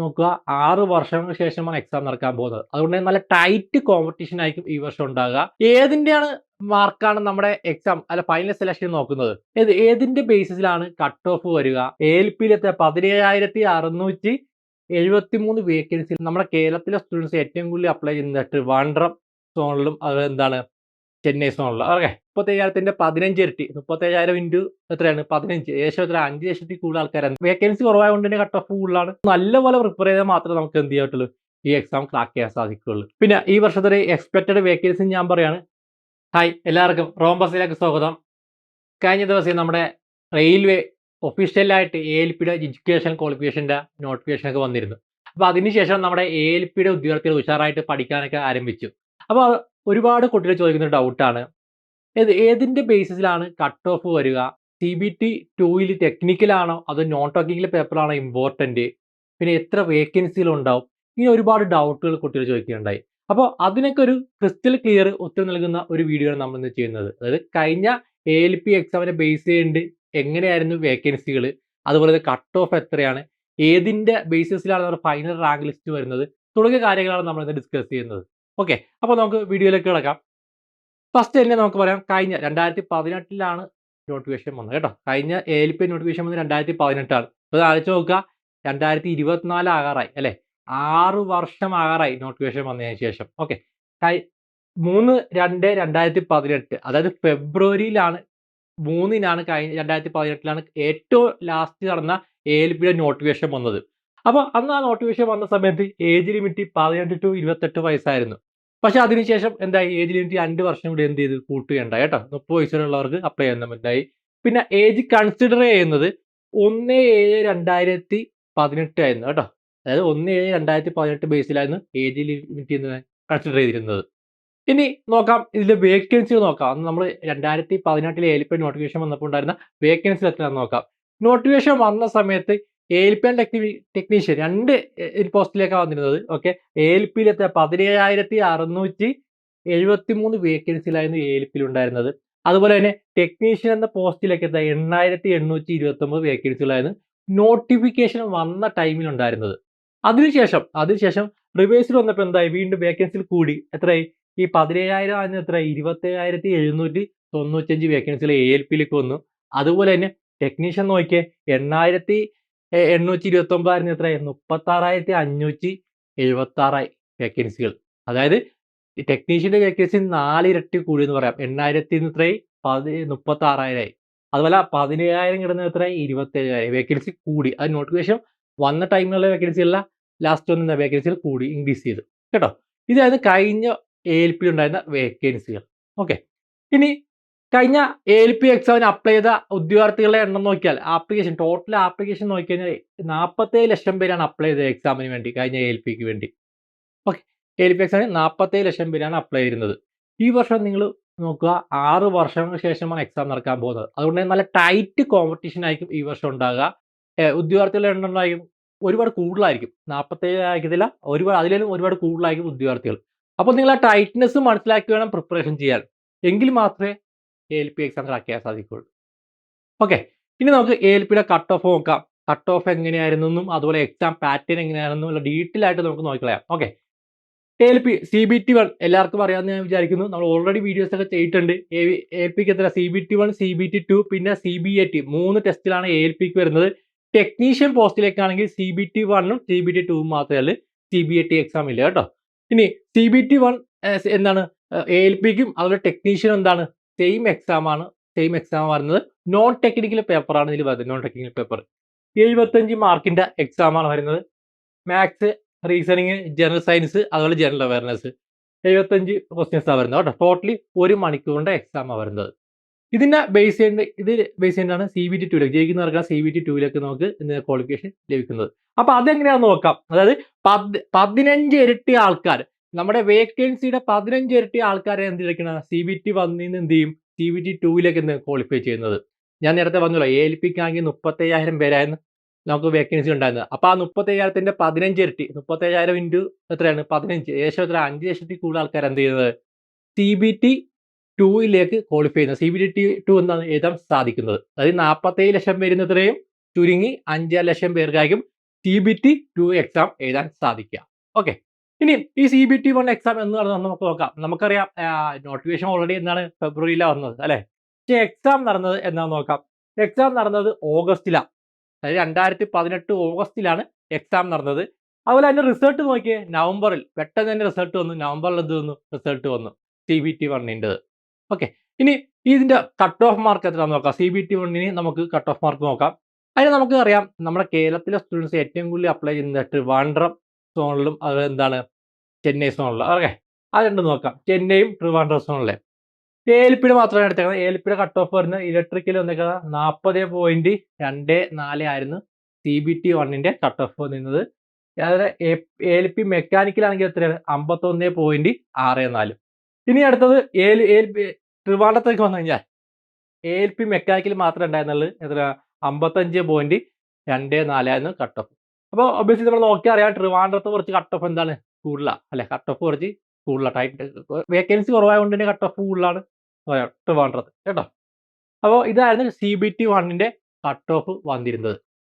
നോക്കുക. ആറ് വർഷങ്ങൾക്ക് ശേഷമാണ് എക്സാം നടക്കാൻ പോകുന്നത്. അതുകൊണ്ട് നല്ല ടൈറ്റ് കോമ്പറ്റീഷൻ ആയിരിക്കും ഈ വർഷം ഉണ്ടാകുക ഏതിന്റെയാണ് മാർക്കാണ് നമ്മുടെ എക്സാം അല്ല ഫൈനൽ സെലക്ഷൻ നോക്കുന്നത്? ഏത് ഏതിന്റെ ബേസിസിലാണ് കട്ട് ഓഫ് വരിക? എ എൽ പിയിലെത്തിയ പതിനേഴായിരത്തി അറുന്നൂറ്റി എഴുപത്തി മൂന്ന് വേക്കൻസി നമ്മുടെ കേരളത്തിലെ സ്റ്റുഡൻസ് ഏറ്റവും കൂടുതൽ അപ്ലൈ ചെയ്യുന്നത് ട്രിവാൻഡ്രം സോണിലും അത് എന്താണ്? ചെന്നൈ സോണുള്ള ഓക്കെ മുപ്പത്തയ്യായിരത്തിന്റെ പതിനഞ്ച് ഇരട്ടി. മുപ്പത്തയ്യായിരം ഇന്റു എത്രയാണ്? പതിനഞ്ച്. ഏകദേശം എത്ര അഞ്ച് ലക്ഷത്തിൽ കൂടുതൽ ആൾക്കാരാണ്. വേക്കൻസി കുറവായതുകൊണ്ട് തന്നെ കട്ട് ഓഫ് കൂടുതലാണ്. നല്ലപോലെ പ്രിപ്പയർ ചെയ്താൽ മാത്രമേ നമുക്ക് എന്ത് ചെയ്യാൻ പറ്റുള്ളൂ? ഈ എക്സാം ക്രാക്ക് ചെയ്യാൻ സാധിക്കുകയുള്ളൂ. പിന്നെ ഈ വർഷത്തെ എക്സ്പെക്റ്റഡ് വേക്കൻസി ഞാൻ പറയാണ്. ഹായ് എല്ലാവർക്കും റോംബസിലേക്ക് സ്വാഗതം. കഴിഞ്ഞ ദിവസം നമ്മുടെ റെയിൽവേ ഒഫീഷ്യലായിട്ട് എ എൽ പിയുടെ എഡ്യൂക്കേഷൻ ക്വാളിഫിക്കേഷന്റെ നോട്ടിഫിക്കേഷൻ ഒക്കെ വന്നിരുന്നു. അപ്പോൾ അതിനുശേഷം നമ്മുടെ എ എൽ പിയുടെ ഉദ്യോഗാർത്ഥികൾ ഉഷാറായിട്ട് പഠിക്കാനൊക്കെ ആരംഭിച്ചു. അപ്പോൾ ഒരുപാട് കുട്ടികൾ ചോദിക്കുന്ന ഡൗട്ടാണ് ഏത് ഏതിന്റെ ബേസിസിലാണ് കട്ട് ഓഫ് വരിക? സി ബി ടി ടൂയിൽ ടെക്നിക്കലാണോ അതോ നോൺ ടെക്നിക്കൽ പേപ്പറാണോ ഇമ്പോർട്ടന്റ് പിന്നെ എത്ര വേക്കൻസികൾ ഉണ്ടാവും? ഇങ്ങനെ ഒരുപാട് ഡൗട്ടുകൾ കുട്ടികൾ ചോദിക്കുകയുണ്ടായി. അപ്പോൾ അതിനൊക്കെ ഒരു ക്രിസ്റ്റൽ ക്ലിയർ ഉത്തരം നൽകുന്ന ഒരു വീഡിയോ നമ്മൾ ഇന്ന് ചെയ്യുന്നത്. അതായത് കഴിഞ്ഞ എ എൽ പി എക്സാമിനെ ബേസ് ചെയ്യേണ്ട എങ്ങനെയായിരുന്നു വേക്കൻസികൾ അതുപോലെ കട്ട് ഓഫ് എത്രയാണ്? ഏതിന്റെ ബേസിസിലാണ് നമ്മുടെ ഫൈനൽ റാങ്ക് ലിസ്റ്റ് വരുന്നത്? തുടങ്ങിയ കാര്യങ്ങളാണ് നമ്മൾ ഇന്ന് ഡിസ്കസ് ചെയ്യുന്നത്. ഓക്കെ അപ്പോൾ നമുക്ക് വീഡിയോയിലേക്ക് കിടക്കാം. ഫസ്റ്റ് തന്നെ നമുക്ക് പറയാം കഴിഞ്ഞ രണ്ടായിരത്തി പതിനെട്ടിലാണ് നോട്ടിഫിക്കേഷൻ വന്നത് കേട്ടോ. കഴിഞ്ഞ എ എൽ പി നോട്ടിഫിക്കേഷൻ വന്നത് രണ്ടായിരത്തി പതിനെട്ടാണ് അപ്പോൾ ആലോചിച്ച് നോക്കുക രണ്ടായിരത്തി ഇരുപത്തിനാല് ആകാറായി അല്ലേ? ആറ് വർഷം ആകാറായി നോട്ടിഫിക്കേഷൻ വന്നതിന് ശേഷം. ഓക്കെ മൂന്ന് രണ്ട് രണ്ടായിരത്തി പതിനെട്ട് അതായത് ഫെബ്രുവരിയിലാണ് മൂന്നിനാണ് കഴിഞ്ഞ രണ്ടായിരത്തി പതിനെട്ടിലാണ് ഏറ്റവും ലാസ്റ്റ് നടന്ന എ എൽ പിയുടെ നോട്ടിഫിക്കേഷൻ വന്നത്. അപ്പോൾ അന്ന് ആ നോട്ടിഫിക്കേഷൻ വന്ന സമയത്ത് ഏജ് ലിമിറ്റ് പതിനെട്ട് ടു ഇരുപത്തെട്ട് വയസ്സായിരുന്നു. പക്ഷെ അതിനുശേഷം എന്തായി? ഏജ് ലിമിറ്റ് രണ്ട് വർഷം കൂടി എന്ത് ചെയ്ത്? കൂട്ടുകയുണ്ടായി കേട്ടോ. മുപ്പത് വയസ്സിലുള്ളവർക്ക് അപ്ലൈ ചെയ്യുന്നുണ്ടായി പിന്നെ ഏജ് കൺസിഡർ ചെയ്യുന്നത് ഒന്ന് ഏഴ് രണ്ടായിരത്തി പതിനെട്ട് ആയിരുന്നു കേട്ടോ. അതായത് ഒന്ന് ഏഴ് രണ്ടായിരത്തി പതിനെട്ട് ബേസിലായിരുന്നു ഏജ് ലിമിറ്റ് കൺസിഡർ ചെയ്തിരുന്നത്. ഇനി നോക്കാം. ഇതിലെ വേക്കൻസികൾ നോക്കാം. അന്ന് നമ്മൾ രണ്ടായിരത്തി പതിനെട്ടിലെ എലിപ്പൻ നോട്ടിഫിക്കേഷൻ വന്നപ്പോൾ ഉണ്ടായിരുന്ന വേക്കൻസി എത്രയാണെന്ന് നോക്കാം. നോട്ടിഫിക്കേഷൻ വന്ന സമയത്ത് A L P techni technician. രണ്ട് പോസ്റ്റിലേക്കാണ് വന്നിരുന്നത് ഓക്കെ എ എൽ പിയിലെത്തിയ പതിനേഴായിരത്തി അറുന്നൂറ്റി എഴുപത്തി മൂന്ന് വേക്കൻസിയിലായിരുന്നു എ എൽ പിയിൽ ഉണ്ടായിരുന്നത് അതുപോലെ തന്നെ ടെക്നീഷ്യൻ എന്ന പോസ്റ്റിലേക്ക് എത്താൻ എണ്ണായിരത്തി എണ്ണൂറ്റി ഇരുപത്തി ഒമ്പത് വേക്കൻസികളായിരുന്നു നോട്ടിഫിക്കേഷൻ വന്ന ടൈമിൽ ഉണ്ടായിരുന്നത് അതിനുശേഷം അതിനുശേഷം റിവേഴ്സിൽ വന്നപ്പോൾ എന്തായി? വീണ്ടും വേക്കൻസിയിൽ കൂടി. എത്രയായി? ഈ പതിനേഴായിരം ആയിരുന്നു എത്ര ഇരുപത്തേഴായിരത്തി എഴുന്നൂറ്റി തൊണ്ണൂറ്റഞ്ച് വേക്കൻസികൾ എ എൽ പിയിലേക്ക് വന്നു. അതുപോലെ തന്നെ ടെക്നീഷ്യൻ നോക്കിയേ എണ്ണായിരത്തി എണ്ണൂറ്റി ഇരുപത്തി ഒമ്പതായിരുന്നു എത്ര മുപ്പത്തി ആറായിരത്തി അഞ്ഞൂറ്റി എഴുപത്തി ആറായി വേക്കൻസികൾ അതായത് ടെക്നീഷ്യന്റെ വേക്കൻസി നാലിരട്ടി കൂടി എന്ന് പറയാം. എണ്ണായിരത്തി എത്രയായി? പതി മുപ്പത്തി ആറായിരമായി അതുപോലെ പതിനേഴായിരം കിടന്ന എത്ര ഇരുപത്തേഴായിരം വേക്കൻസി കൂടി. അത് നോട്ടിഫിക്കേഷൻ വന്ന ടൈമിലുള്ള വേക്കൻസി അല്ല ലാസ്റ്റ് വന്ന വേക്കൻസികൾ കൂടി ഇൻക്രീസ് ചെയ്തു. കേട്ടോ? ഇതായത് കഴിഞ്ഞ എ എൽ പി ഉണ്ടായിരുന്ന വേക്കൻസികൾ ഓക്കെ ഇനി കഴിഞ്ഞ എ എൽ പി എക്സാമിന് അപ്ലൈ ചെയ്ത ഉദ്യോഗാർത്ഥികളുടെ എണ്ണം നോക്കിയാൽ ആപ്ലിക്കേഷൻ ടോട്ടൽ ആപ്ലിക്കേഷൻ നോക്കിക്കഴിഞ്ഞാൽ നാൽപ്പത്തേഴ് ലക്ഷം പേരാണ് അപ്ലൈ ചെയ്തത് എക്സാമിന് വേണ്ടി കഴിഞ്ഞ എൽ പിക്ക് വേണ്ടി. ഓക്കെ എൽ പി എക്സാമിന് നാൽപ്പത്തേഴ് ലക്ഷം പേരാണ് അപ്ലൈ ചെയ്യുന്നത് ഈ വർഷം നിങ്ങൾ നോക്കുക ആറ് വർഷങ്ങൾക്ക് ശേഷമാണ് എക്സാം നടക്കാൻ പോകുന്നത്. അതുകൊണ്ട് നല്ല ടൈറ്റ് കോമ്പറ്റീഷൻ ആയിരിക്കും ഈ വർഷം ഉണ്ടാകുക. ഉദ്യോഗാർത്ഥികളുടെ എണ്ണം ഉണ്ടായിരിക്കും ഒരുപാട് കൂടുതലായിരിക്കും. നാൽപ്പത്തേഴ് ആയിരിക്കത്തില്ല ഒരുപാട് അതിലും ഒരുപാട് കൂടുതലായിരിക്കും ഉദ്യോഗാർത്ഥികൾ. അപ്പോൾ നിങ്ങൾ ആ ടൈറ്റ്നെസ് മനസ്സിലാക്കി വേണം പ്രിപ്പറേഷൻ ചെയ്യാൻ. എങ്കിൽ മാത്രമേ A L P exam crack ചെയ്യാൻ സാധിക്കുള്ളൂ. ഓക്കെ ഇനി നമുക്ക് എ എൽ പിയുടെ കട്ട് ഓഫ് നോക്കാം. കട്ട് ഓഫ് എങ്ങനെയായിരുന്നെന്നും അതുപോലെ എക്സാം പാറ്റേൺ എങ്ങനെയാണെന്നും ഉള്ള ഡീറ്റെയിൽ ആയിട്ട് നമുക്ക് നോക്കിക്കളയാം. Okay A L P C B T one എല്ലാവർക്കും അറിയാമെന്ന് ഞാൻ വിചാരിക്കുന്നു. നമ്മൾ ഓൾറെഡി വീഡിയോസ് ഒക്കെ ചെയ്തിട്ടുണ്ട്. എ എൽ പിക്ക് എത്ര? C B T one C B T two പിന്നെ സി ബി എ ടി മൂന്ന് ടെസ്റ്റിലാണ് എ എൽ പിക്ക് വരുന്നത്. ടെക്നീഷ്യൻ പോസ്റ്റിലേക്കാണെങ്കിൽ സി ബി ടി വണ്ണും സി ബി ടി ടൂവും മാത്രമേ ഉള്ളൂ. C B A T exam ഇല്ല കേട്ടോ. ഇനി സി ബി ടി വൺ എന്താണ്? എ എൽ പിക്കും അതുപോലെ ടെക്നീഷ്യൻ എന്താണ്? സെയിം എക്സാം ആണ് സെയിം എക്സാം വരുന്നത്. നോൺ ടെക്നിക്കൽ പേപ്പറാണ് ഇതിൽ വരുന്നത് നോൺ ടെക്നിക്കൽ പേപ്പർ എഴുപത്തഞ്ച് മാർക്കിന്റെ എക്സാമാണ് വരുന്നത്. മാത്സ് റീസണിങ് ജനറൽ സയൻസ് അതുപോലെ ജനറൽ അവയർനെസ് എഴുപത്തഞ്ച് ക്വസ്റ്റ്യൻസ് ആണ് വരുന്നത് കേട്ടോ. ടോട്ടലി ഒരു മണിക്കൂറിന്റെ എക്സാമാണ് വരുന്നത്. ഇതിനെ ബേസ് ചെയ്യേണ്ട ഇത് ബേസ് ചെയ്യേണ്ടതാണ് സി ബി ടി ടൂലേക്ക് ജയിക്കുന്നവർക്കാണ് സി ബി ടി ടൂയിലേക്ക് നമുക്ക് ക്വാളിഫിക്കേഷൻ ലഭിക്കുന്നത്. അപ്പൊ അതെങ്ങനെയാണെന്ന് നോക്കാം. അതായത് പതിനഞ്ച് ഇരട്ടി ആൾക്കാർ നമ്മുടെ വേക്കൻസിയുടെ പതിനഞ്ച് ഇരട്ടി ആൾക്കാരെ എന്ത് ചെയ്യണം സി ബി ടി വന്നിന്ന് എന്ത് ചെയ്യും? സി ബി ടി ടൂവിലേക്ക് ഇന്ന് ക്വാളിഫൈ ചെയ്യുന്നത്? ഞാൻ നേരത്തെ പറഞ്ഞല്ലോ എ എൽ പിക്കാണെങ്കിൽ മുപ്പത്തയ്യായിരം പേരായിരുന്നു നമുക്ക് വേക്കൻസി ഉണ്ടായിരുന്നത്. അപ്പോൾ ആ മുപ്പത്തയ്യായിരത്തിന്റെ പതിനഞ്ച് ഇരട്ടി മുപ്പത്തയ്യായിരം ഇന്റു എത്രയാണ്? പതിനഞ്ച്. ഏകദേശം എത്ര? അഞ്ച് ലക്ഷത്തിൽ കൂടുതൽ ആൾക്കാർ എന്ത് ചെയ്യുന്നത് സി ബി ടി ടൂയിലേക്ക് ക്വാളിഫൈ ചെയ്യുന്നത്. സി ബി ടി ടു എന്നാണ് എഴുതാൻ സാധിക്കുന്നത്. അതായത് നാൽപ്പത്തേഴ് ലക്ഷം പേരുന്ന ഇത്രയും ചുരുങ്ങി അഞ്ചര ലക്ഷം പേർക്കായിരിക്കും C B T two exam എഴുതാൻ സാധിക്കുക. ഓക്കെ ഇനി ഈ C B T one exam എന്ന് പറഞ്ഞാൽ നമുക്ക് നോക്കാം. നമുക്കറിയാം നോട്ടിഫിക്കേഷൻ ഓൾറെഡി എന്നാണ് ഫെബ്രുവരിയിലാണ് വന്നത് അല്ലേ? പക്ഷേ എക്സാം നടന്നത് എന്നാന്ന് നോക്കാം. എക്സാം നടന്നത് ഓഗസ്റ്റിലാണ് അതായത് രണ്ടായിരത്തി പതിനെട്ട് ഓഗസ്റ്റിലാണ് എക്സാം നടന്നത്. അതുപോലെ അതിന്റെ റിസൾട്ട് നോക്കിയേ നവംബറിൽ പെട്ടെന്ന് തന്നെ റിസൾട്ട് വന്നു. നവംബറിൽ എന്ത് വന്നു? റിസൾട്ട് വന്നു. സി ബി ടി വണ്ണിന്റെത് ഓക്കെ. ഇനി ഇതിന്റെ കട്ട് ഓഫ് മാർക്ക് എത്രയാണെന്ന് നോക്കാം സി ബി ടി വണ്ണിന് നമുക്ക് കട്ട് ഓഫ് മാർക്ക് നോക്കാം. അതിന് നമുക്ക് അറിയാം നമ്മുടെ കേരളത്തിലെ സ്റ്റുഡൻസ് ഏറ്റവും കൂടുതൽ അപ്ലൈ ചെയ്യുന്നത് ട്രിവാൻഡ്രം സോണിലും അത് എന്താണ്? ചെന്നൈ സോണിലും ഓക്കെ. അത് രണ്ടും നോക്കാം. ചെന്നൈയും ട്രിവാൻഡ്രം സോണിലെ ഏലിപ്പിയുടെ മാത്രമാണ് എടുത്തേക്കുന്നത്. ഏലിപ്പിയുടെ കട്ട് ഓഫ് വരുന്നത് ഇലക്ട്രിക്കൽ വന്നേക്കുന്നത് നാൽപ്പത് പോയിന്റ് രണ്ട് നാല് ആയിരുന്നു. സി ബി ടി വണ്ണിന്റെ കട്ട് ഓഫ് വന്നിരുന്നത്. അതായത് എൽ പി മെക്കാനിക്കൽ ആണെങ്കിൽ എത്രയാണ്? അമ്പത്തൊന്ന് പോയിന്റ് ആറ് നാല്. ഇനി അടുത്തത് ഏൽ ഏൽ പി ട്രിവാൻഡത്തേക്ക് വന്നു കഴിഞ്ഞാൽ എൽ പി മെക്കാനിക്കൽ മാത്രമേ ഉണ്ടായിരുന്നുള്ളൂ. എത്ര അമ്പത്തഞ്ച് പോയിന്റ് രണ്ട് നാലായിരുന്നു കട്ട് ഓഫ് അപ്പോൾ ഒബിയസ്ലി നമ്മൾ നോക്കിയാൽ അറിയാം ട്രിവാൻഡ്രത്ത് കുറച്ച് കട്ട് ഓഫ് എന്താണ് കൂടുതലാണ് അല്ലെ? കട്ട് ഓഫ് കുറച്ച് കൂടുതലാണ് ടൈറ്റ് വേക്കൻസി കുറവായതുകൊണ്ട് തന്നെ കട്ട് ഓഫ് കൂടുതലാണ് ട്രിവാൻഡ്രത്ത്. കേട്ടോ? അപ്പോൾ ഇതായിരുന്നു സി ബി ടി വണ്ണിന്റെ കട്ട് ഓഫ് വന്നിരുന്നത്.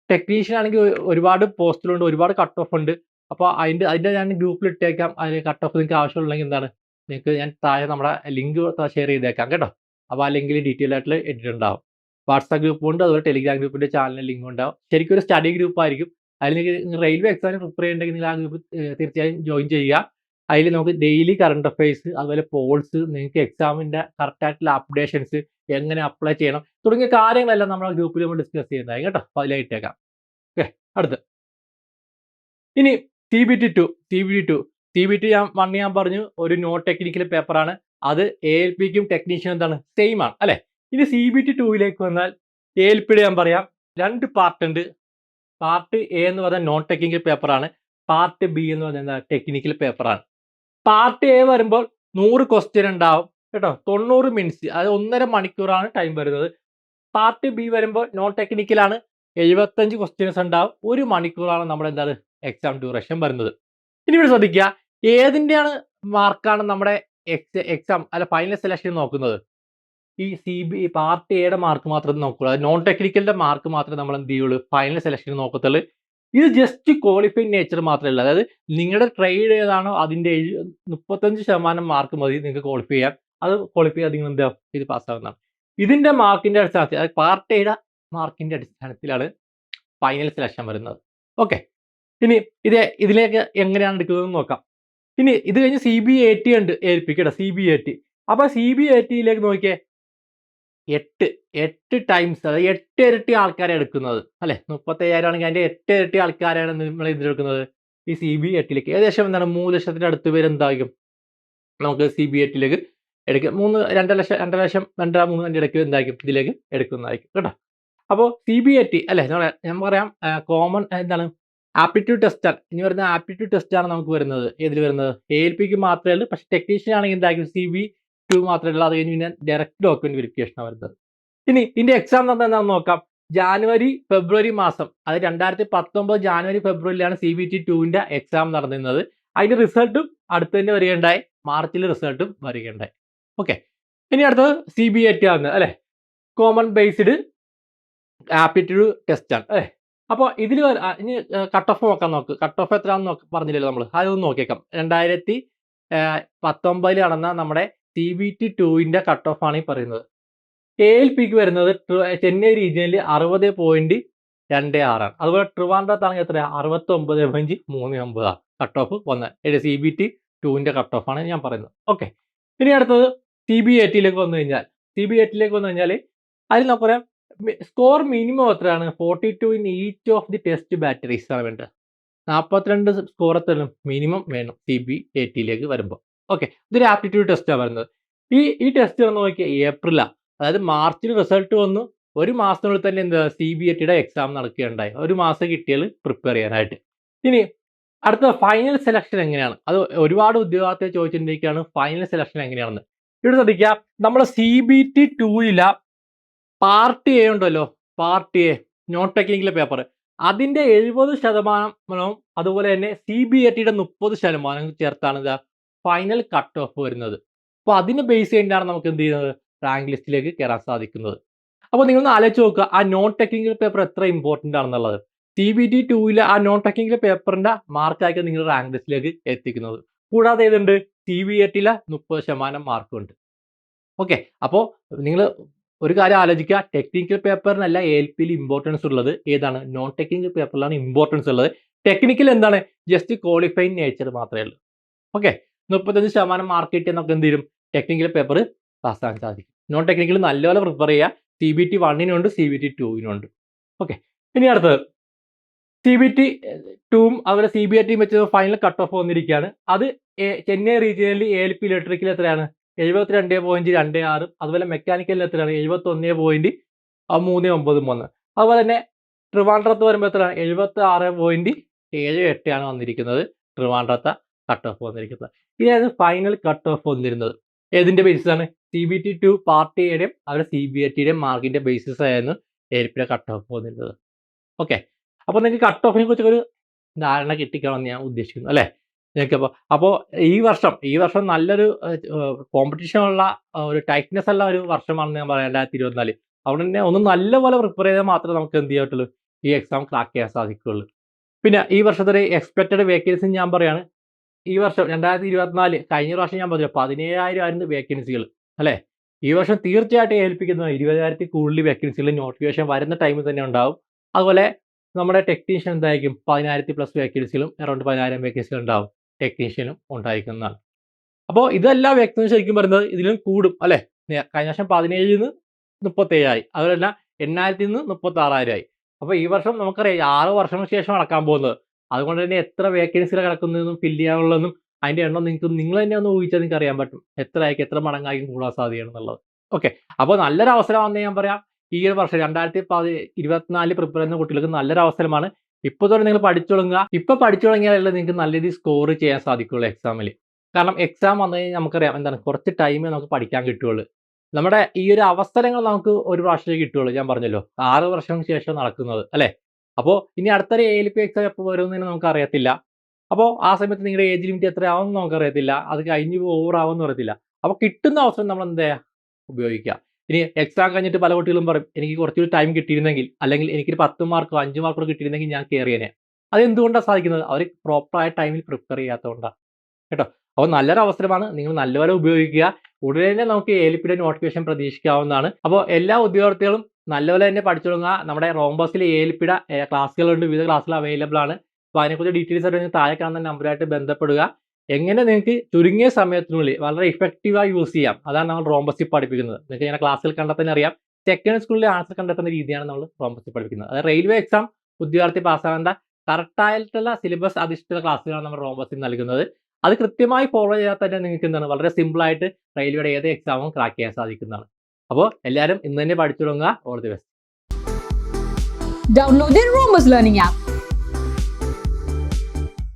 ടെക്നീഷ്യൻ ആണെങ്കിൽ ഒരുപാട് പോസ്റ്റിലുണ്ട് ഒരുപാട് കട്ട് ഓഫ് ഉണ്ട്. അപ്പോൾ അതിന്റെ അതിന്റെ ഞാൻ ഗ്രൂപ്പിൽ ഇട്ടേക്കാം. അതിന് കട്ട് ഓഫ് നിങ്ങൾക്ക് ആവശ്യമുണ്ടെങ്കിൽ എന്താണ്? നിങ്ങൾക്ക് ഞാൻ താഴെ നമ്മുടെ ലിങ്ക് ഷെയർ ചെയ്തേക്കാം. കേട്ടോ? അപ്പോൾ ആ ലിങ്കിൽ ഡീറ്റെയിൽ ആയിട്ടുള്ള ഉണ്ടാവും. വാട്സാപ്പ് ഗ്രൂപ്പ് ഉണ്ട് അതുപോലെ ടെലിഗ്രാം ഗ്രൂപ്പിന്റെ ചാനലിൽ ലിങ്ക് ഉണ്ടാവും. ശരിക്കും ഒരു സ്റ്റഡി ഗ്രൂപ്പ് ആയിരിക്കും. അതിൽ നിങ്ങൾ റെയിൽവേ എക്സാമിന് പ്രിപ്പയർ ചെയ്യുന്നുണ്ടെങ്കിൽ നിങ്ങൾ ആ ഗ്രൂപ്പ് തീർച്ചയായും ജോയിൻ ചെയ്യുക. അതിൽ നമുക്ക് ഡെയിലി കറണ്ട് അഫയേഴ്സ് അതുപോലെ പോൾസ് നിങ്ങൾക്ക് എക്സാമിന്റെ കറക്റ്റ് ആയിട്ടുള്ള അപ്ഡേഷൻസ് എങ്ങനെ അപ്ലൈ ചെയ്യണം തുടങ്ങിയ കാര്യങ്ങളെല്ലാം നമ്മൾ ഗ്രൂപ്പിൽ നമ്മൾ ഡിസ്കസ് ചെയ്യുന്നതായി കേട്ടോ. അപ്പോൾ അതിലായിട്ടേക്കാം ഓക്കെ അടുത്ത്. ഇനി C B T two C B T two C B T ഞാൻ വൺ ഞാൻ പറഞ്ഞു ഒരു നോൺ ടെക്നിക്കൽ പേപ്പറാണ് അത് എ എൽ പിക്കും ടെക്നീഷ്യനും എന്താണ് സെയിം ആണ് അല്ലേ? ഇനി സി ബി ടി ടൂയിലേക്ക് വന്നാൽ എ എൽ പിയുടെ ഞാൻ പറയാം രണ്ട് പാർട്ട് ഉണ്ട്. പാർട്ട് എ എന്ന് പറഞ്ഞാൽ നോൺ ടെക്നിക്കൽ പേപ്പറാണ് പാർട്ട് ബി എന്ന് പറഞ്ഞാൽ ടെക്നിക്കൽ പേപ്പറാണ് പാർട്ട് എ വരുമ്പോൾ നൂറ് ക്വസ്റ്റ്യൻ ഉണ്ടാവും. കേട്ടോ? തൊണ്ണൂറ് മിനിറ്റ്സ് അത് ഒന്നര മണിക്കൂറാണ് ടൈം വരുന്നത്. പാർട്ട് ബി വരുമ്പോൾ നോൺ ടെക്നിക്കലാണ് എഴുപത്തഞ്ച് ക്വസ്റ്റ്യൻസ് ഉണ്ടാവും. ഒരു മണിക്കൂറാണ് നമ്മുടെ എന്താണ്? എക്സാം ഡ്യൂറേഷൻ വരുന്നത്. ഇനി ഇവിടെ ശ്രദ്ധിക്കുക. ഏതിന്റെയാണ് മാർക്കാണ് നമ്മുടെ എക്സാം അല്ല ഫൈനൽ സെലക്ഷൻ നോക്കുന്നത്? ഈ സി ബി പാർട്ട് എയുടെ മാർക്ക് മാത്രം നോക്കുള്ളൂ. നോൺ ടെക്നിക്കലിന്റെ മാർക്ക് മാത്രമേ നമ്മൾ എന്ത് ചെയ്യുള്ളൂ? ഫൈനൽ സെലക്ഷൻ നോക്കത്തുള്ളൂ. ഇത് ജസ്റ്റ് ക്വാളിഫൈ നേച്ചർ മാത്രമേ ഉള്ളൂ. അതായത് നിങ്ങളുടെ ട്രേഡ് ഏതാണോ അതിന്റെ എഴു- മുപ്പത്തഞ്ച് ശതമാനം മാർക്ക് മതി നിങ്ങൾക്ക് ക്വാളിഫൈ ചെയ്യാം അത് ക്വാളിഫൈ ചെയ്യാൻ നിങ്ങൾ എന്താ ഇത് പാസ്സാവുന്നതാണ് ഇതിന്റെ മാർക്കിന്റെ അടിസ്ഥാനത്തിൽ അതായത് പാർട്ട് എയുടെ മാർക്കിന്റെ അടിസ്ഥാനത്തിലാണ് ഫൈനൽ സെലക്ഷൻ വരുന്നത്. ഓക്കെ ഇനി ഇത് ഇതിലേക്ക് എങ്ങനെയാണ് എടുക്കുന്നത് നോക്കാം. ഇനി ഇത് കഴിഞ്ഞ് സി ബി എ ടി ഉണ്ട്. ഏൽപ്പിക്കട്ടെ. സി ബി എ ടി അപ്പൊ സി ബി എ ടിയിലേക്ക് നോക്കിയേ എട്ട് എട്ട് ടൈംസ് അതായത് എട്ട് ഇരട്ടി ആൾക്കാരെ എടുക്കുന്നത്. അല്ലെ? മുപ്പത്തയ്യായിരം ആണെങ്കിൽ അതിന്റെ എട്ട് ഇരട്ടി ആൾക്കാരാണ് നമ്മൾ ഇതിലെടുക്കുന്നത് ഈ സി ബി എട്ടിലേക്ക് ഏകദേശം എന്താണ്? മൂന്ന് ലക്ഷത്തിന്റെ അടുത്ത് പേര് എന്താകും? നമുക്ക് സി ബി എട്ടിലേക്ക് എടുക്കുക മൂന്ന് രണ്ടര ലക്ഷം രണ്ടര ലക്ഷം രണ്ടര മൂന്ന് അതിന്റെ ഇടയ്ക്ക് എന്തായിരിക്കും ഇതിലേക്ക് എടുക്കുന്നതായിരിക്കും. കേട്ടോ? അപ്പോൾ സി ബി എ ടി അല്ലേ ഞാൻ പറയാം കോമൺ എന്താണ്? ആപ്റ്റിറ്റ്യൂഡ് ടെസ്റ്റാണ് ഇനി വരുന്ന ആപ്റ്റിറ്റ്യൂഡ് ടെസ്റ്റാണ് നമുക്ക് വരുന്നത്. ഏതിൽ വരുന്നത്? എ എൽ പിക്ക് മാത്രമേ ഉള്ളൂ. പക്ഷേ ടെക്നീഷ്യൻ ആണെങ്കിൽ എന്തായിരിക്കും സി ബി ടു മാത്രമല്ല അത് കഴിഞ്ഞ് പിന്നെ ഡയറക്റ്റ് ഡോക്യുമെന്റ് വെരിഫിക്കേഷൻ ആണ് വരുന്നത്. ഇനി ഇതിന്റെ എക്സാം എന്താണെന്ന് നോക്കാം. ജാനുവരി ഫെബ്രുവരി മാസം അത് രണ്ടായിരത്തി പത്തൊമ്പത് ജാനുവരി ഫെബ്രുവരിയിലാണ് സി ബി ടി ടുവിന്റെ എക്സാം നടന്നിരുന്നത്. അതിന്റെ റിസൾട്ടും അടുത്ത് തന്നെ വരികയുണ്ടായി. മാർച്ചിൽ റിസൾട്ടും വരികയുണ്ടായി. ഓക്കെ ഇനി അടുത്തത് സി ബി എ ടി ആണ് അല്ലെ? കോമൺ ബേസ്ഡ് ആപ്റ്റിറ്റ്യൂഡ് ടെസ്റ്റ് ആണ് അല്ലെ? അപ്പോൾ ഇതിൽ ഇനി കട്ട് ഓഫ് നോക്കാൻ നോക്ക് കട്ട് ഓഫ് എത്രയാണെന്ന് നോക്ക് പറഞ്ഞില്ലല്ലോ നമ്മൾ അതൊന്ന് നോക്കിയേക്കാം. രണ്ടായിരത്തി പത്തൊമ്പതിൽ നടന്ന നമ്മുടെ സി ബി ടി ടുവിന്റെ കട്ട് ഓഫ് ആണ് ഈ പറയുന്നത്. എ എൽ പിക്ക് വരുന്നത് ചെന്നൈ റീജിയനിൽ അറുപത് പോയിന്റ് രണ്ട് ആറാണ് അതുപോലെ ട്രിവാൻഡ്രത്താണെങ്കിൽ എത്ര അറുപത്തി ഒമ്പത് പോയിന്റ് മൂന്ന് ഒമ്പതാണ് കട്ട് ഓഫ് വന്നത് സി ബി ടി ടുവിന്റെ കട്ട് ഓഫ് ആണ് ഞാൻ പറയുന്നത്. ഓക്കെ ഇനി അടുത്തത് സി ബി എയ്റ്റിലേക്ക് വന്നു കഴിഞ്ഞാൽ. സി ബി എയ്റ്റിലേക്ക് വന്നു കഴിഞ്ഞാൽ അതിൽ നമുക്ക് പറയാം സ്കോർ മിനിമം എത്രയാണ്? Forty two in each of the test batteries ആണ് വേണ്ടത്. നാൽപ്പത്തിരണ്ട് സ്കോർ എത്രയാണ്? മിനിമം വേണം സി ബി എ ടിയിലേക്ക് വരുമ്പോൾ. ഓക്കെ ഇതൊരു ആപ്റ്റിറ്റ്യൂഡ് ടെസ്റ്റാണ് വരുന്നത് ഈ ഈ ടെസ്റ്റ് വന്ന് നോക്കിയാൽ ഏപ്രിലാണ് അതായത് മാർച്ചിൽ റിസൾട്ട് വന്നു. ഒരു മാസത്തിനുള്ളിൽ തന്നെ എന്താ സി ബി എ ടിയുടെ എക്സാം നടക്കുകയുണ്ടായി. ഒരു മാസം കിട്ടിയാൽ പ്രിപ്പയർ ചെയ്യാനായിട്ട്. ഇനി അടുത്ത ഫൈനൽ സെലക്ഷൻ എങ്ങനെയാണ്? അത് ഒരുപാട് ഉദ്യോഗാർത്ഥികൾ ചോദിച്ചിട്ടുണ്ടെങ്കിലാണ് ഫൈനൽ സെലക്ഷൻ എങ്ങനെയാണെന്ന്. ഇവിടെ ശ്രദ്ധിക്കുക നമ്മുടെ സി ബി ടി ടൂയില പാർട്ട് എ ഉണ്ടല്ലോ. Part A non technical paper അതിന്റെ എഴുപത് ശതമാനം അതുപോലെ തന്നെ സി ബി എ ടിയുടെ മുപ്പത് ശതമാനം ചേർത്താണ് ഇതാ. ഫൈനൽ കട്ട് ഓഫ് വരുന്നത്. അപ്പോൾ അതിനെ ബേസ് ചെയ്തിട്ടാണ് നമുക്ക് എന്ത് ചെയ്യുന്നത്? റാങ്ക് ലിസ്റ്റിലേക്ക് കയറാൻ സാധിക്കുന്നത്. അപ്പോൾ നിങ്ങളൊന്ന് ആലോചിച്ച് നോക്കുക. ആ നോൺ ടെക്നിക്കൽ പേപ്പർ എത്ര ഇമ്പോർട്ടന്റ് ആണെന്നുള്ളത്. ടി ബി ടി ടൂവിലെ ആ നോൺ ടെക്നിക്കൽ പേപ്പറിന്റെ മാർക്കായിരിക്കും നിങ്ങൾ റാങ്ക് ലിസ്റ്റിലേക്ക് എത്തിക്കുന്നത്. കൂടാതെ ഏതുണ്ട്? ടി ബി എട്ടിലെ മുപ്പത് ശതമാനം മാർക്കുണ്ട് ഓക്കെ അപ്പോൾ നിങ്ങൾ ഒരു കാര്യം ആലോചിക്കുക. ടെക്നിക്കൽ പേപ്പറിനല്ല എൽ പിയിൽ ഇമ്പോർട്ടൻസ് ഉള്ളത്. ഏതാണ്? നോൺ ടെക്നിക്കൽ പേപ്പറിലാണ് ഇമ്പോർട്ടൻസ് ഉള്ളത്. ടെക്നിക്കൽ എന്താണ്? ജസ്റ്റ് ക്വാളിഫൈങ് നേച്ചർ മാത്രമേ ഉള്ളൂ. ഓക്കെ മുപ്പത്തഞ്ച് ശതമാനം മാർക്ക് കിട്ടിയാൽ നമുക്ക് എന്ത് ചെയ്യും ടെക്നിക്കൽ പേപ്പർ പാസ്സാകാൻ സാധിക്കും. നോൺ ടെക്നിക്കൽ നല്ലപോലെ പ്രിപ്പയർ ചെയ്യുക സി ബി ടി വണ്ണിനുണ്ട് സി ബി ടി ടുവിനുണ്ട് ഓക്കെ ഇനി അടുത്തത്. സി ബി ടി ടൂം അതുപോലെ സി ബി ഐ ടിയും വെച്ച് ഫൈനൽ കട്ട് ഓഫ് വന്നിരിക്കുകയാണ്. അത് ചെന്നൈ റീജിയനിൽ എ എൽ പി ഇലക്ട്രിക്കൽ എത്രയാണ്? എഴുപത്തി രണ്ട് പോയിന്റ് രണ്ട് ആറ്. അതുപോലെ മെക്കാനിക്കലിൽ എത്രയാണ്? എഴുപത്തി ഒന്ന് പോയിന്റ് മൂന്ന് ഒമ്പത് മൂന്ന്. അതുപോലെ തന്നെ ട്രിവാൻഡ്രത്ത് വരുമ്പോൾ എത്രയാണ്? എഴുപത്തി ആറ് പോയിന്റ് ഏഴ് എട്ടാണ് വന്നിരിക്കുന്നത്. ട്രിവാൻഡ്രത്തെ. കട്ട് ഓഫ് വന്നിരിക്കുന്നത് ഇതായത് ഫൈനൽ കട്ട് ഓഫ് വന്നിരുന്നത്. ഏതിന്റെ ബേസിസ് ആണ്? C B T two part അവരുടെ സി ബി ഐ ടിയുടെയും മാർക്കിന്റെ ബേസിസ് ആയിരുന്നു എരിപ്പിയുടെ കട്ട് ഓഫ് വന്നിരുന്നത്. ഓക്കെ അപ്പോൾ നിങ്ങൾക്ക് കട്ട് ഓഫിനെ കുറിച്ചൊക്കെ ഒരു ധാരണ കിട്ടിക്കണമെന്ന് ഞാൻ ഉദ്ദേശിക്കുന്നു അല്ലേ? നിങ്ങൾക്ക് അപ്പോൾ അപ്പോൾ ഈ വർഷം ഈ വർഷം നല്ലൊരു കോമ്പറ്റീഷൻ ഉള്ള ഒരു ടൈറ്റ്നെസ് ഉള്ള ഒരു വർഷമാണെന്ന് ഞാൻ പറയാം രണ്ടായിരത്തി ഇരുപത്തിനാല്. അതുകൊണ്ട് തന്നെ ഒന്ന് നല്ലപോലെ പ്രിപ്പയർ ചെയ്താൽ മാത്രമേ നമുക്ക് എന്ത് ചെയ്യാൻ പറ്റുള്ളൂ? ഈ എക്സാം ക്രാക്ക് ചെയ്യാൻ സാധിക്കുകയുള്ളൂ. പിന്നെ ഈ വർഷത്തെ എക്സ്പെക്റ്റഡ് വേക്കൻസി ഞാൻ പറയാണ്. ഈ വർഷം രണ്ടായിരത്തി ഇരുപത്തിനാല് കഴിഞ്ഞ പ്രാവശ്യം ഞാൻ പറഞ്ഞു പതിനേഴായിരം ആയിരുന്നു വേക്കൻസികൾ അല്ലേ? ഈ വർഷം തീർച്ചയായിട്ടും ഏൽപ്പിക്കുന്നത് ഇരുപതിനായിരത്തി കൂടുതൽ വേക്കൻസികൾ നോട്ടിഫിക്കേഷൻ വരുന്ന ടൈമിൽ തന്നെ ഉണ്ടാവും. അതുപോലെ നമ്മുടെ ടെക്നീഷ്യൻ എന്തായിരിക്കും? പതിനായിരത്തി പ്ലസ് വേക്കൻസികളും അറൗണ്ട് പതിനായിരം വേക്കൻസികൾ ഉണ്ടാവും. ടെക്നീഷ്യനും ഉണ്ടായിരിക്കുന്നതാണ്. അപ്പോൾ ഇതെല്ലാം വ്യക്തം ശരിക്കും പറയുന്നത് ഇതിലും കൂടും അല്ലേ? കഴിഞ്ഞ വർഷം പതിനേഴിൽ നിന്ന് മുപ്പത്തേഴായി. അതുപോലെ തന്നെ എണ്ണായിരത്തിൽ നിന്ന് മുപ്പത്തി ആറായിരമായി അപ്പോൾ ഈ വർഷം നമുക്കറിയാം ആറ് വർഷങ്ങൾക്ക് ശേഷം നടക്കാൻ പോകുന്നത്. അതുകൊണ്ട് തന്നെ എത്ര വേക്കൻസികൾ കിടക്കുന്നതെന്നും ഫില്ല് ചെയ്യാനുള്ളതെന്നും അതിന്റെ എണ്ണം നിങ്ങൾക്ക് നിങ്ങൾ തന്നെ ഒന്ന് ഊഹിച്ചാൽ നിങ്ങൾക്ക് അറിയാൻ പറ്റും. എത്ര ആയിരിക്കും എത്ര മടങ്ങായിരിക്കും കൂടാൻ സാധ്യതയാണെന്നുള്ളത്. ഓക്കെ അപ്പോൾ നല്ലൊരു അവസരമാണെന്ന് ഞാൻ പറയാം. ഈ ഒരു വർഷം രണ്ടായിരത്തി പതി ഇരുപത്തിനാല് പ്രിപ്പയർ ചെയ്യുന്ന കുട്ടികൾക്ക് നല്ലൊരു അവസരമാണ്. ഇപ്പോൾ തന്നെ നിങ്ങൾ പഠിച്ചു തുടങ്ങുക. ഇപ്പോൾ പഠിച്ചു തുടങ്ങിയാലല്ലേ നിങ്ങൾക്ക് നല്ല രീതിയിൽ സ്കോർ ചെയ്യാൻ സാധിക്കുള്ളൂ എക്സാമിൽ കാരണം എക്സാം വന്നു കഴിഞ്ഞാൽ നമുക്കറിയാം എന്താണ്? കുറച്ച് ടൈമേ നമുക്ക് പഠിക്കാൻ കിട്ടുകയുള്ളൂ. നമ്മുടെ ഈ ഒരു അവസരങ്ങൾ നമുക്ക് ഒരു പ്രാവശ്യമേ കിട്ടുകയുള്ളൂ. ഞാൻ പറഞ്ഞല്ലോ. ആറ് വർഷം ശേഷം നടക്കുന്നത്. അല്ലേ? അപ്പോൾ ഇനി അടുത്തൊരു എ എൽ പി എക്സാം എപ്പോൾ വരുമെന്ന് നമുക്ക് അറിയത്തില്ല അപ്പോൾ ആ സമയത്ത് നിങ്ങളുടെ ഏജ് ലിമിറ്റ് എത്രയാവും നമുക്ക് അറിയത്തില്ല അത് കഴിഞ്ഞ് ഓവർ ആവുമെന്ന് അറിയത്തില്ല. അപ്പോൾ കിട്ടുന്ന അവസരം നമ്മൾ എന്താ? ഉപയോഗിക്കുക ഇനി എക്സാം കഴിഞ്ഞിട്ട് പല കുട്ടികളും പറയും എനിക്ക് കുറച്ചുകൂടി ടൈം കിട്ടിയിരുന്നെങ്കിൽ അല്ലെങ്കിൽ എനിക്കൊരു പത്ത് മാർക്കോ അഞ്ച് മാർക്കോ കിട്ടിയിരുന്നെങ്കിൽ ഞാൻ കയറിയനെ അത് എന്തുകൊണ്ടാണ് സാധിക്കുന്നത്? അവർ പ്രോപ്പറായ ടൈമിൽ പ്രിപ്പയർ ചെയ്യാത്തതുകൊണ്ടാണ് കേട്ടോ? അപ്പോൾ നല്ലൊരു അവസരമാണ് നിങ്ങൾ നല്ലപോലെ ഉപയോഗിക്കുക. ഉടനെ നമുക്ക് എലിപ്പിയുടെ നോട്ടിഫിക്കേഷൻ പ്രതീക്ഷിക്കാവുന്നതാണ്. അപ്പോൾ എല്ലാ ഉദ്യോഗാർത്ഥികളും നല്ലപോലെ തന്നെ പഠിച്ചു തുടങ്ങുക. നമ്മുടെ റോംബോസിലെ ഏൽപ്പിട ക്ലാസ്സുകളുണ്ട്. വിവിധ ക്ലാസ്സുകൾ അവൈലബിൾ ആണ്. അപ്പോൾ അതിനെക്കുറിച്ച് ഡീറ്റെയിൽസ് ആയിട്ട് താഴെ കാണുന്ന നമ്പറായിട്ട് ബന്ധപ്പെടുക. എങ്ങനെ നിങ്ങൾക്ക് ചുരുങ്ങിയ സമയത്തിനുള്ളിൽ വളരെ ഇഫക്റ്റീവായി യൂസ് ചെയ്യാം. അതാണ് നമ്മൾ റോംബസിൽ പഠിപ്പിക്കുന്നത്. നിങ്ങൾക്ക് ഇങ്ങനെ ക്ലാസ്സിൽ കണ്ടാൽ തന്നെ അറിയാം. സെക്കൻഡ് സ്കൂളിലെ ആൻസർ കണ്ടെത്തുന്ന രീതിയാണ് നമ്മൾ റോംബസിൽ പഠിപ്പിക്കുന്നത്. അതായത് റെയിൽവേ എക്സാം ഉദ്യോഗാർത്ഥി പാസ്സാകേണ്ട കറക്റ്റായിട്ടുള്ള സിലബസ് അധിഷ്ഠിത ക്ലാസ്സുകളാണ് നമ്മൾ റോംബസിൽ നൽകുന്നത്. അത് കൃത്യമായി ഫോളോ ചെയ്താൽ തന്നെ നിങ്ങൾക്ക് എന്താണ്? വളരെ സിമ്പിളായിട്ട് റെയിൽവേയുടെ ഏത് എക്സാമും ക്രാക്ക് ചെയ്യാൻ സാധിക്കുന്നതാണ്. അപ്പോൾ എല്ലാവരും ഇന്ന് തന്നെ പഠിച്ചു തുടങ്ങുക. All the best download Romus Learning app.